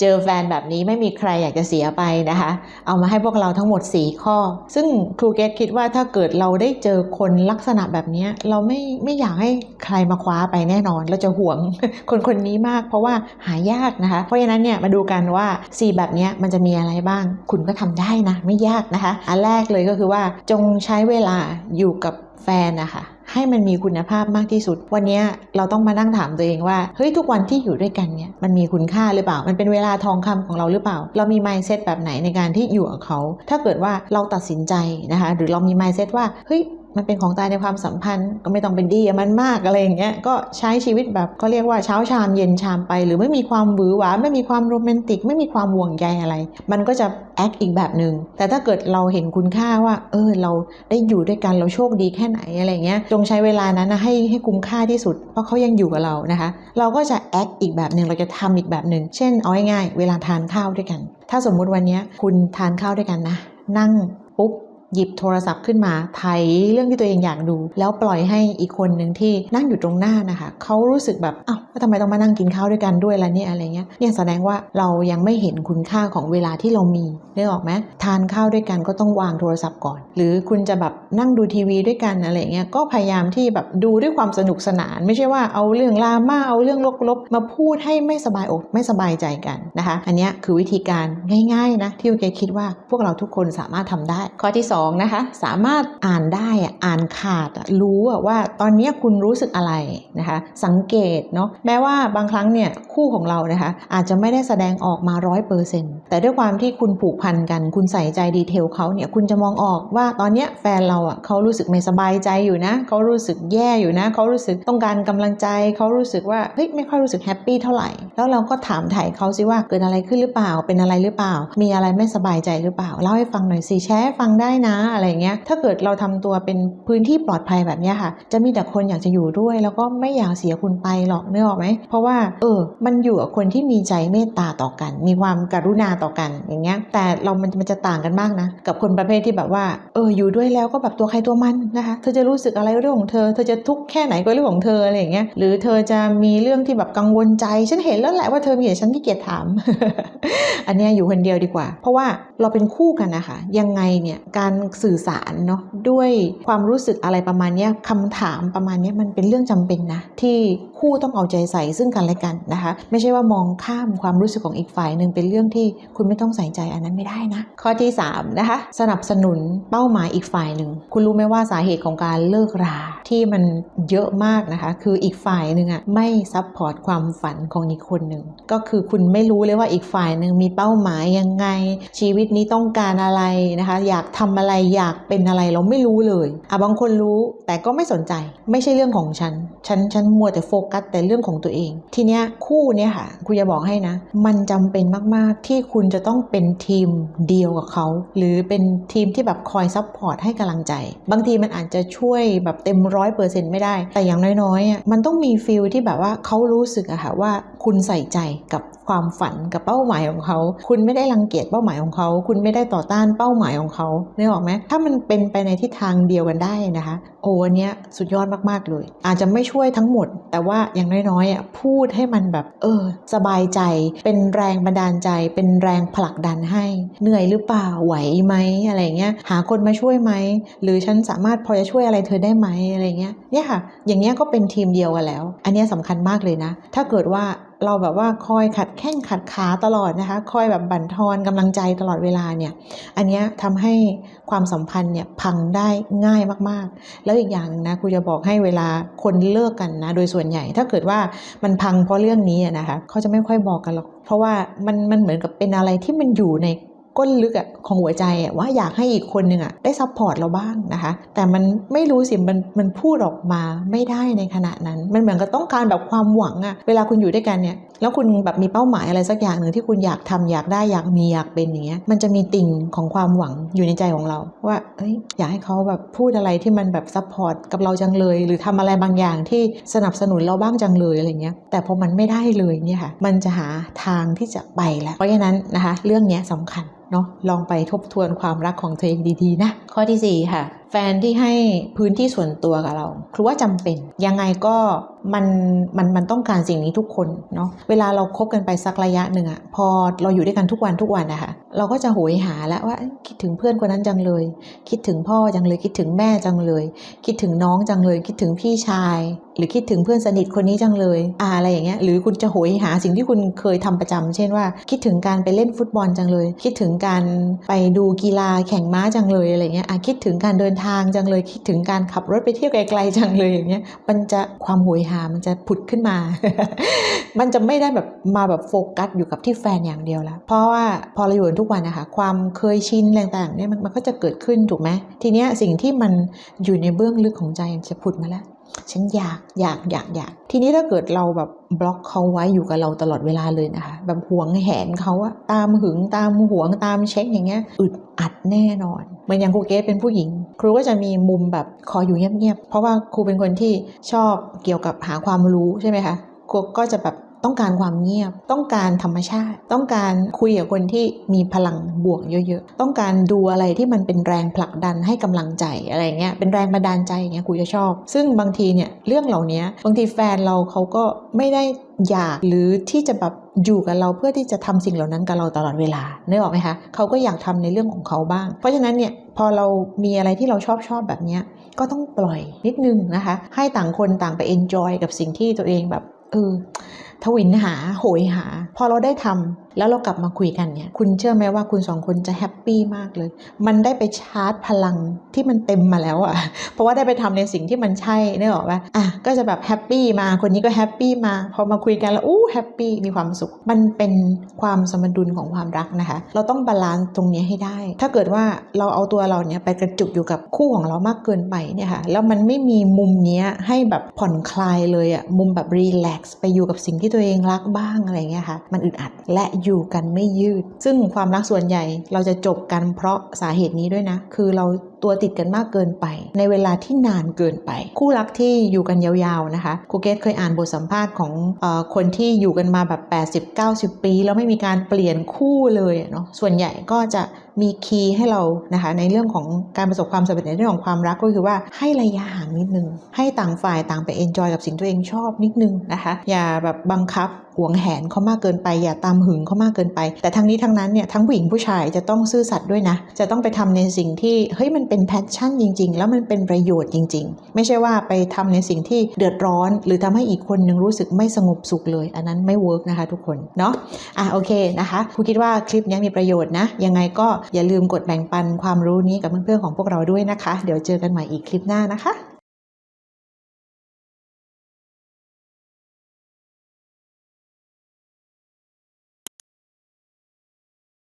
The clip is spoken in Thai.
เจอแฟนแบบนี้ไม่มีใครอยากจะเสียไปนะคะ เอามาให้พวกเราทั้งหมด 4 ข้อ ซึ่งครูเกตคิดว่าถ้าเกิดเราได้เจอคนลักษณะแบบนี้ เราไม่ไม่อยากให้ใครมาคว้าไปแน่นอน เราจะห่วงคนคนนี้มาก เพราะว่าหายากนะคะ เพราะฉะนั้นเนี่ยมาดูกันว่า 4 แบบนี้มันจะมีอะไรบ้าง คุณก็ทำได้นะ ไม่ยากนะคะ อันแรกเลยก็คือว่าจงใช้เวลาอยู่กับแฟนนะคะ ให้มันมีคุณภาพมากที่สุด วันนี้เราต้องมานั่งถามตัวเองว่าเฮ้ยทุกวันที่อยู่ด้วยกันเนี่ยมันมีคุณค่าหรือเปล่า มันเป็นเวลาทองคำของเราหรือเปล่า เรามี mindset แบบไหนในการที่อยู่กับเขา ถ้าเกิดว่าเราตัดสินใจนะคะ หรือเรามี mindset ว่าเฮ้ย มันเป็นของตายในความสัมพันธ์ ก็ไม่ต้องเป็นดีมันมากอะไรอย่างเงี้ยก็ใช้ชีวิตแบบเขาเรียกว่าเช้าชามเย็นชามไป หรือไม่มีความหวือหวาไม่มีความโรแมนติก ไม่มีความห่วงใยอะไร มันก็จะแอคอีกแบบหนึ่งแต่ถ้าเกิดเราเห็นคุณค่าว่า เออเราได้อยู่ด้วยกันเราโชคดีแค่ไหนอะไรเงี้ยจงใช้เวลานั้นนะให้ให้คุ้มค่าที่สุด เพราะเขายังอยู่กับเรานะคะ เราก็จะแอคอีกแบบหนึ่งเราจะทำอีกแบบหนึ่งเช่นเอาง่ายๆเวลาทานข้าวด้วยกัน ถ้าสมมุติวันนี้คุณทานข้าวด้วยกันนะ นั่งปุ๊บ หยิบโทรศัพท์ขึ้นมาไถเรื่องที่ตัวเองอยากดู แล้วปล่อยให้อีกคนหนึ่งที่นั่งอยู่ตรงหน้านะคะเขารู้สึกแบบอ้าวทำไมต้องมานั่งกินข้าวด้วยกันด้วยล่ะเนี่ยอะไรเงี้ยเนี่ยแสดงว่าเรายังไม่เห็นคุณค่าของเวลาที่เรามีนึกออกไหมทานข้าวด้วยกันก็ต้องวางโทรศัพท์ก่อน หรือคุณจะแบบนั่งดูทีวีด้วยกันอะไรเงี้ยก็พยายามที่แบบดูด้วยความสนุกสนาน ไม่ใช่ว่าเอาเรื่องลาม่าเอาเรื่องลบๆมาพูดให้ไม่สบายอกไม่สบายใจกันนะคะ อันนี้คือวิธีการง่ายๆนะที่โอเคคิดว่าพวกเราทุกคนสามารถทำได้ ข้อที่ 2นะคะสามารถอ่านได้อ่านขาดรู้ว่าตอนนี้คุณรู้สึกอะไรนะคะ สังเกตเนาะแม้ว่าบางครั้งเนี่ยคู่ของเรานะคะ อาจจะไม่ได้แสดงออกมาร้อยเปอร์เซ็นต์แต่ด้วยความที่คุณผูกพันกัน คุณใส่ใจดีเทลเขาเนี่ยคุณจะมองออกว่าตอนนี้แฟนเราอะเขารู้สึกไม่สบายใจอยู่นะเขารู้สึกแย่อยู่นะเขารู้สึกต้องการกำลังใจเขารู้สึกว่าเฮ้ยไม่ค่อยรู้สึกแฮปปี้เท่าไหร่แล้วเราก็ถามถ่ายเขาสิว่าเกิดอะไรขึ้นหรือเปล่า เป็นอะไรหรือเปล่า มีอะไรไม่สบายใจหรือเปล่าเล่าให้ฟังหน่อยสิแชร์ฟังได้นะอะไรเงี้ยถ้าเกิดเราทำตัวเป็นพื้นที่ปลอดภัยแบบเนี้ยค่ะ จะมีแต่คนอยากจะอยู่ด้วย แล้วก็ไม่อยากเสียคุณไปหรอกนึกออกไหมเพราะว่าเออ มันอยู่กับคนที่มีใจเมตตาต่อกัน มีความกรุณาต่อกันอย่างเงี้ย แต่เรามันมันจะต่างกันมากนะ กับคนประเภทที่แบบว่าเอออยู่ด้วยแล้วก็แบบตัวใครตัวมันนะคะเธอจะรู้สึกอะไรเรื่องของเธอเธอจะทุกข์แค่ไหนก็เรื่องของเธออะไรอย่างเงี้ยหรือเธอจะมีเรื่องที่แบบกังวลใจฉันเห็นแล้วแหละว่าเธอมีแต่ฉันที่เกียจถาม อันเนี้ยอยู่คนเดียวดีกว่า เพราะว่าเราเป็นคู่กันนะคะยังไงเนี่ยการสื่อสารเนาะด้วยความรู้สึกอะไรประมาณนี้คำถามประมาณนี้มันเป็นเรื่องจำเป็นนะที่ คู่ต้องเอาใจใส่ซึ่งกันและกันนะคะ ไม่ใช่ว่ามองข้ามความรู้สึกของอีกฝ่ายหนึ่งเป็นเรื่องที่คุณไม่ต้องใส่ใจอันนั้นไม่ได้นะ ข้อที่3นะคะสนับสนุนเป้าหมายอีกฝ่ายหนึ่ง คุณรู้ไหมว่าสาเหตุของการเลิกราที่มันเยอะมากนะคะ คืออีกฝ่ายหนึ่งอะไม่ซัพพอร์ตความฝันของอีกคนหนึ่งก็คือคุณไม่รู้เลยว่าอีกฝ่ายหนึ่งมีเป้าหมายยังไง ชีวิตนี้ต้องการอะไรนะคะ อยากทำอะไรอยากเป็นอะไรเราไม่รู้เลยอะบางคนรู้แต่ก็ไม่สนใจ ไม่ใช่เรื่องของฉัน ฉันฉันมัวแต่โฟกัสแต่เรื่องของตัวเอง ทีเนี้ยคู่เนี่ยค่ะคุณจะบอกให้นะ มันจำเป็นมากๆที่คุณจะต้องเป็นทีมเดียวกับเขา หรือเป็นทีมที่แบบคอยซัพพอร์ตให้กำลังใจ บางทีมันอาจจะช่วยแบบเต็มร้อยเปอร์เซ็นต์ไม่ได้ แต่อย่างน้อยๆอะมันต้องมีฟิลที่แบบว่าเขารู้สึกอะค่ะว่าคุณใส่ใจกับความฝันกับเป้าหมายของเขา คุณไม่ได้รังเกียจเป้าหมายของเขา คุณไม่ได้ต่อต้านเป้าหมายของเขานึกออกไหมถ้ามันเป็นไปในทิศทางเดียวกันได้นะคะ โอ้อันเนี้ยสุดยอดมากๆเลย อาจจะไม่ช่วยทั้งหมด แต่ว่าอย่างน้อยๆพูดให้มันแบบเออ สบายใจ เป็นแรงบันดาลใจ เป็นแรงผลักดันให้ เหนื่อยหรือเปล่าไหวไหมอะไรเงี้ยหาคนมาช่วยไหมหรือฉันสามารถพอจะช่วยอะไรเธอได้ไหมอะไรเงี้ยเนี่ยค่ะ อย่างเงี้ยก็เป็นทีมเดียวกันแล้ว อันเนี้ยสำคัญมากเลยนะ ถ้าเกิดว่า เราแบบว่าคอยขัดแข้งขัดขาตลอดนะคะ คอยแบบบั่นทอนกำลังใจตลอดเวลาเนี่ย อันนี้ยทำให้ความสัมพันธ์เนี่ยพังได้ง่ายมากๆ แล้วอีกอย่างนึงนะครูจะบอกให้เวลาคนเลิกกันนะ โดยส่วนใหญ่ถ้าเกิดว่ามันพังเพราะเรื่องนี้นะคะเขาจะไม่ค่อยบอกกันหรอกเพราะว่ามันมันเหมือนกับเป็นอะไรที่มันอยู่ใน ก้นลึกอะของหัวใจอะว่าอยากให้อีกคนหนึ่งอะได้ซัพพอร์ตเราบ้างนะคะ แต่มันไม่รู้สิมันมันพูดออกมาไม่ได้ในขณะนั้น มันเหมือนกับต้องการแบบความหวังอะเวลาคุณอยู่ด้วยกันเนี่ยแล้วคุณแบบมีเป้าหมายอะไรสักอย่างหนึ่งที่คุณอยากทำอยากได้อยากมีอยากเป็นอย่างเงี้ยมันจะมีติ่งของความหวังอยู่ในใจของเรา ว่าเอ้ยอยากให้เขาแบบพูดอะไรที่มันแบบซัพพอร์ตกับเราจังเลย หรือทำอะไรบางอย่างที่สนับสนุนเราบ้างจังเลยอะไรเงี้ยแต่พอมันไม่ได้เลยเนี่ยค่ะมันจะหาทางที่จะไปแล้วเพราะฉะนั้นนะคะ เรื่องนี้ยสำคัญเนาะลองไปทบทวนความรักของตัวเองดีๆนะ ข้อที่ 4 ค่ะ ฟนที่ให้พื้นที่ส่วนตัวกับเราครูว่าจำเป็นยังไงก็มันมันมันต้องการสิ่งนี้ทุกคนเนาะเวลาเราคบกันไปสักระยะหนึ่งอะพอเราอยู่ด้วยกันทุกวันทุกวันนะคะเราก็จะโหยหาแล้วว่าคิดถึงเพื่อนคนนั้นจังเลย คิดถึงพ่อจังเลย คิดถึงแม่จังเลย คิดถึงน้องจังเลย คิดถึงพี่ชาย หรือคิดถึงเพื่อนสนิทคนนี้จังเลยอะไรอย่างเงี้ยหรือคุณจะโหยหาสิ่งที่คุณเคยทำประจำเช่นว่า คิดถึงการไปเล่นฟุตบอลจังเลย คิดถึงการไปดูกีฬาแข่งม้าจังเลยอะไรเงี้ยคิดถึงการเดินทางจังเลยคิดถึงการขับรถไปเที่ยวไกลๆจังเลยอย่างเงี้ยมันจะความหวยหามันจะผุดขึ้นมา มันจะไม่ได้แบบมาแบบโฟกัสอยู่กับที่แฟนอย่างเดียวแล้ว เพราะว่าพอเราอยู่กันทุกวันนะคะความเคยชินแรงต่างๆเนี่ยมันมันก็จะเกิดขึ้นถูกไหมทีเนี้ยสิ่งที่มันอยู่ในเบื้องลึกของใจมันจะผุดมาแล้ว ฉันอยากอยากอยากอยาก ทีนี้ถ้าเกิดเราแบบบล็อกเขาไว้อยู่กับเราตลอดเวลาเลยนะคะ แบบหวงแหนเขาอะตามหึงตามหวงตามเช็คอย่างเงี้ยอึดอัดแน่นอนเหมือนอย่างครูเกสเป็นผู้หญิง ครูก็จะมีมุมแบบขออยู่เงียบๆเพราะว่าครูเป็นคนที่ชอบเกี่ยวกับหาความรู้ใช่ไหมคะครูก็จะแบบ ต้องการความเงียบ ต้องการธรรมชาติ ต้องการคุยกับคนที่มีพลังบวกเยอะๆ ต้องการดูอะไรที่มันเป็นแรงผลักดันให้กำลังใจอะไรเงี้ย เป็นแรงบันดาลใจอย่างเงี้ยครูจะชอบ ซึ่งบางทีเนี่ยเรื่องเหล่านี้บางทีแฟนเราเขาก็ไม่ได้อยากหรือที่จะแบบอยู่กับเราเพื่อที่จะทำสิ่งเหล่านั้นกับเราตลอดเวลาเนึกออกไหมคะเขาก็อยากทำในเรื่องของเขาบ้าง เพราะฉะนั้นเนี่ยพอเรามีอะไรที่เราชอบชอบแบบเนี้ยก็ต้องปล่อยนิดนึงนะคะ ให้ต่างคนต่างไปเอนจอยกับสิ่งที่ตัวเองแบบเออทวินหาโหยหา พอเราได้ทำแล้วเรากลับมาคุยกันเนี่ย คุณเชื่อไหมว่าคุณสองคนจะแฮปปี้มากเลย มันได้ไปชาร์จพลังที่มันเต็มมาแล้วอะ่ะ เพราะว่าได้ไปทำในสิ่งที่มันใช่เนึกออกว่าอะก็จะแบบแฮปปี้มา คนนี้ก็แฮปปี้มา พอมาคุยกันแล้วอู้แฮปปี้มีความสุข มันเป็นความสมดุลของความรักนะคะ เราต้องบาลานซ์ตรงนี้ให้ได้ ถ้าเกิดว่าเราเอาตัวเราเนี่ยไปกระจุกอยู่กับคู่ของเรามากเกินไปเนี่ยค่ะ แล้วมันไม่มีมุมเนี้ยให้แบบผ่อนคลายเลยอะ่ะ มุมแบบรีแลกซ์ไปอยู่กับสิ่งที่ตัวเองรักบ้างอะไรเงี้ยค่ะมันอึดอัดและอยู่กันไม่ยืด ซึ่งความรักส่วนใหญ่เราจะจบกันเพราะสาเหตุนี้ด้วยนะ คือเรา ตัวติดกันมากเกินไป ในเวลาที่นานเกินไป คู่รักที่อยู่กันยาวๆนะคะครูเกตเคยอ่านบทสัมภาษณ์ของอคนที่อยู่กันมาแบบ 80-90 ปี แล้วไม่มีการเปลี่ยนคู่เลยเนาะส่วนใหญ่ก็จะมีคีย์ให้เรานะคะในเรื่องของการประสบความสำเร็จในเรื่องของความรักก็คือว่าให้ระยะห่างนิดนึง ให้ต่างฝ่ายต่างไปเอนจอยกับสิ่งตัวเองชอบนิดนึงนะคะ อย่าแบบบังคับ หวงแหนเขามากเกินไป อย่าตามหึงเขามากเกินไป แต่ทั้งนี้ทั้งนั้นเนี่ยทั้งผู้หญิงผู้ชายจะต้องซื่อสัตย์ด้วยนะ จะต้องไปทำในสิ่งที่เฮ้ยมันเป็นแพชชั่นจริง ๆ แล้วมันเป็นประโยชน์จริง ๆ ไม่ใช่ว่าไปทำในสิ่งที่เดือดร้อน หรือทำให้อีกคนนึงรู้สึกไม่สงบสุขเลย อันนั้นไม่เวิร์กนะคะทุกคนเนาะอะโอเคนะคะครูคิดว่าคลิปนี้มีประโยชน์นะยังไงก็อย่าลืมกดแบ่งปันความรู้นี้กับเพื่อนๆของพวกเราด้วยนะคะ เดี๋ยวเจอกันใหม่อีกคลิปหน้านะคะ